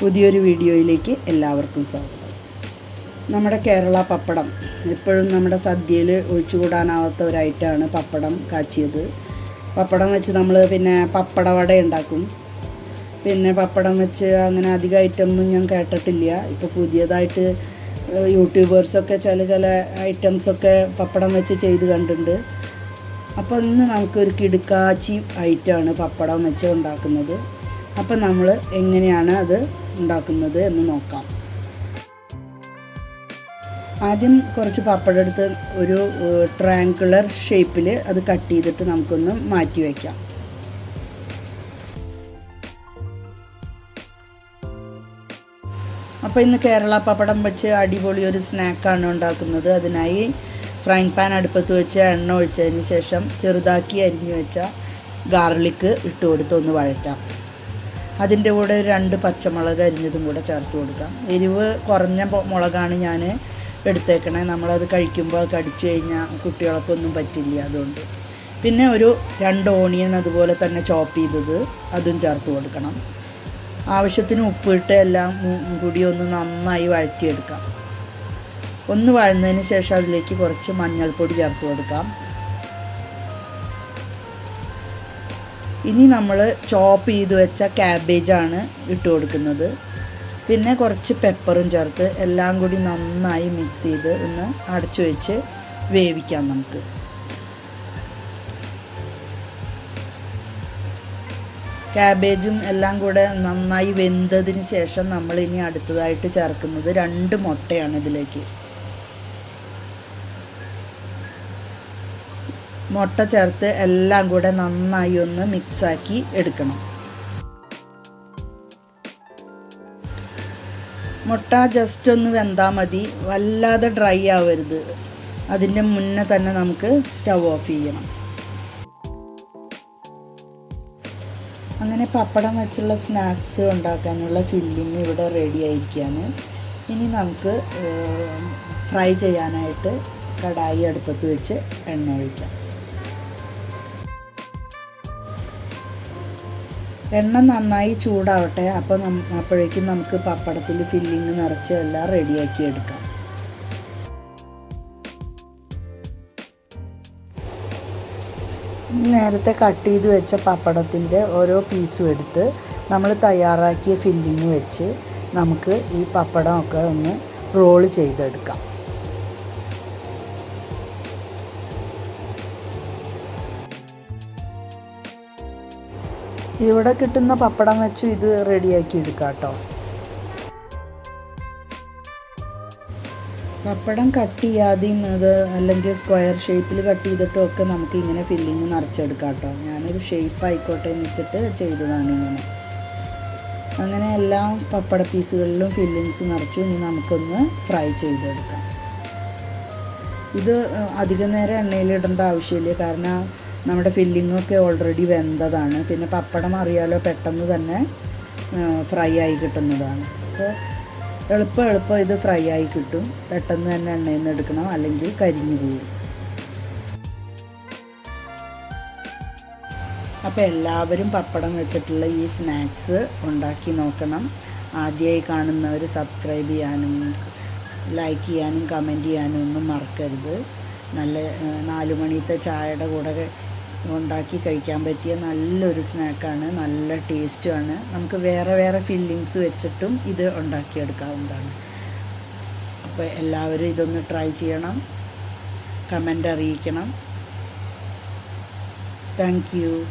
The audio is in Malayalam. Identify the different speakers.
Speaker 1: പുതിയൊരു വീഡിയോയിലേക്ക് എല്ലാവർക്കും സ്വാഗതം. നമ്മുടെ കേരള പപ്പടം എപ്പോഴും നമ്മുടെ സദ്യയിൽ ഒഴിച്ചുകൂടാനാവാത്ത ഒരു ഐറ്റമാണ് പപ്പടം കാച്ചിയത്. പപ്പടം വെച്ച് നമ്മൾ പിന്നെ പപ്പടവട ഉണ്ടാക്കും. പിന്നെ പപ്പടം വെച്ച് അങ്ങനെ അധികം ഐറ്റമൊന്നും ഞാൻ കേട്ടിട്ടില്ല. ഇപ്പോൾ പുതിയതായിട്ട് യൂട്യൂബേഴ്സൊക്കെ ചില ചില ഐറ്റംസൊക്കെ പപ്പടം വെച്ച് ചെയ്ത് കണ്ടിട്ടുണ്ട്. അപ്പോൾ ഇന്ന് നമുക്കൊരു കിടുക്കാച്ചി ഐറ്റമാണ് പപ്പടം വെച്ച് ഉണ്ടാക്കുന്നത്. അപ്പം നമ്മൾ എങ്ങനെയാണ് അത് ഉണ്ടാക്കുന്നത് എന്ന് നോക്കാം. ആദ്യം കുറച്ച് പപ്പടം എടുത്ത് ഒരു ട്രാങ്കുലർ ഷേപ്പിൽ അത് കട്ട് ചെയ്തിട്ട് നമുക്കൊന്ന് മാറ്റി വയ്ക്കാം. അപ്പോൾ ഇന്ന് കേരള പപ്പടം വെച്ച് അടിപൊളി ഒരു സ്നാക്കാണ് ഉണ്ടാക്കുന്നത്. അതിനായി ഫ്രൈങ് പാൻ അടുപ്പത്ത് വെച്ച് എണ്ണ ഒഴിച്ചതിന് ശേഷം ചെറുതാക്കി അരിഞ്ഞു വെച്ച ഗാർലിക്ക് ഇട്ട് കൊടുത്ത് ഒന്ന് വഴറ്റാം. അതിന്റെ കൂടെ രണ്ട് പച്ചമുളക് അരിഞ്ഞതും കൂടെ ചേർത്ത് കൊടുക്കാം. എരിവ് കുറഞ്ഞ മുളകാണ് ഞാൻ എടുത്തേക്കണേ. നമ്മളത് കഴിക്കുമ്പോൾ കടിച്ചു കഴിഞ്ഞാൽ കുട്ടികൾക്കൊന്നും പറ്റില്ല അതുകൊണ്ട്. പിന്നെ ഒരു രണ്ട് ഓണിയൻ അതുപോലെ തന്നെ ചോപ്പ് ചെയ്തത് അതും ചേർത്ത് കൊടുക്കണം. ആവശ്യത്തിന് ഉപ്പിട്ട് എല്ലാം കൂടി ഒന്ന് നന്നായി വഴറ്റിയെടുക്കാം. ഒന്ന് വഴന്നതിന് ശേഷം അതിലേക്ക് കുറച്ച് മഞ്ഞൾപ്പൊടി ചേർത്ത് കൊടുക്കാം. ഇനി നമ്മൾ ചോപ്പ് ചെയ്ത് വെച്ച ക്യാബേജാണ് ഇട്ട് കൊടുക്കുന്നത്. പിന്നെ കുറച്ച് പെപ്പറും ചേർത്ത് എല്ലാം കൂടി നന്നായി മിക്സ് ചെയ്ത് ഒന്ന് അടച്ചു വെച്ച് വേവിക്കാം നമുക്ക്. ക്യാബേജും എല്ലാം കൂടെ നന്നായി വെന്തതിന് ശേഷം നമ്മൾ ഇനി അടുത്തതായിട്ട് ചേർക്കുന്നത് രണ്ട് മുട്ടയാണ് ഇതിലേക്ക്. മുട്ട ചേർത്ത് എല്ലാം കൂടെ നന്നായി ഒന്ന് മിക്സാക്കി എടുക്കണം. മുട്ട ജസ്റ്റ് ഒന്ന് വെന്താൽ മതി. വല്ലാതെ ഡ്രൈ ആവരുത്. അതിന്റെ മുന്നേ തന്നെ നമുക്ക് സ്റ്റവ് ഓഫ് ചെയ്യണം. അങ്ങനെ പപ്പടം വെച്ചുള്ള സ്നാക്സ് ഉണ്ടാക്കാനുള്ള ഫില്ലിങ് ഇവിടെ റെഡി ആയിരിക്കുകയാണ്. ഇനി നമുക്ക് ഫ്രൈ ചെയ്യാനായിട്ട് കടായി അടുപ്പത്ത് വെച്ച് എണ്ണ ഒഴിക്കാം. എണ്ണ നന്നായി ചൂടാവട്ടെ. അപ്പോൾ നം അപ്പോഴേക്കും നമുക്ക് പപ്പടത്തിൽ ഫില്ലിങ് നിറച്ച് എല്ലാം റെഡിയാക്കി എടുക്കാം. നേരത്തെ കട്ട് ചെയ്ത് വെച്ച പപ്പടത്തിന്റെ ഓരോ പീസും എടുത്ത് നമ്മൾ തയ്യാറാക്കിയ ഫില്ലിങ് വെച്ച് നമുക്ക് ഈ പപ്പടമൊക്കെ ഒന്ന് റോൾ ചെയ്തെടുക്കാം. ഇവിടെ കിട്ടുന്ന പപ്പടം വെച്ച് ഇത് റെഡിയാക്കി എടുക്കാം കേട്ടോ പപ്പടം കട്ട് ചെയ്യാതെയും അത് അല്ലെങ്കിൽ സ്ക്വയർ ഷേപ്പിൽ കട്ട് ചെയ്തിട്ടും ഒക്കെ നമുക്ക് ഇങ്ങനെ ഫില്ലിങ് നിറച്ചെടുക്കാം കേട്ടോ ഞാനൊരു ഷേപ്പ് ആയിക്കോട്ടെ എന്ന് വെച്ചിട്ട് ചെയ്തതാണ് ഇങ്ങനെ. അങ്ങനെ എല്ലാ പപ്പട പീസുകളിലും ഫില്ലിങ്സ് നിറച്ചു ഇനി നമുക്കൊന്ന് ഫ്രൈ ചെയ്തെടുക്കാം. ഇത് അധിക നേരം എണ്ണയിലിടേണ്ട ആവശ്യമില്ല. കാരണം നമ്മുടെ ഫില്ലിങ്ങൊക്കെ ഓൾറെഡി വെന്തതാണ്. പിന്നെ പപ്പടം അറിയാലോ പെട്ടെന്ന് തന്നെ ഫ്രൈ ആയി കിട്ടുന്നതാണ്. അപ്പോൾ എളുപ്പം എളുപ്പം ഇത് ഫ്രൈ ആയി കിട്ടും. പെട്ടെന്ന് തന്നെ എണ്ണയിൽ നിന്ന് എടുക്കണം അല്ലെങ്കിൽ കരിഞ്ഞു പോകും. അപ്പോൾ എല്ലാവരും പപ്പടം വെച്ചിട്ടുള്ള ഈ സ്നാക്സ് ഉണ്ടാക്കി നോക്കണം. ആദ്യമായി കാണുന്നവർ സബ്സ്ക്രൈബ് ചെയ്യാനും ലൈക്ക് ചെയ്യാനും കമന്റ് ചെയ്യാനും ഒന്നും മറക്കരുത്. നല്ല നാല് മണിത്തെ ചായയുടെ കൂടെ ഉണ്ടാക്കി കഴിക്കാൻ പറ്റിയ നല്ലൊരു സ്നാക്കാണ് നല്ല ടേസ്റ്റുമാണ്. നമുക്ക് വേറെ വേറെ ഫില്ലിങ്സ് വെച്ചിട്ടും ഇത് ഉണ്ടാക്കിയെടുക്കാവുന്നതാണ്. അപ്പോൾ എല്ലാവരും ഇതൊന്ന് ട്രൈ ചെയ്യണം. കമന്റ് അറിയിക്കണം. താങ്ക്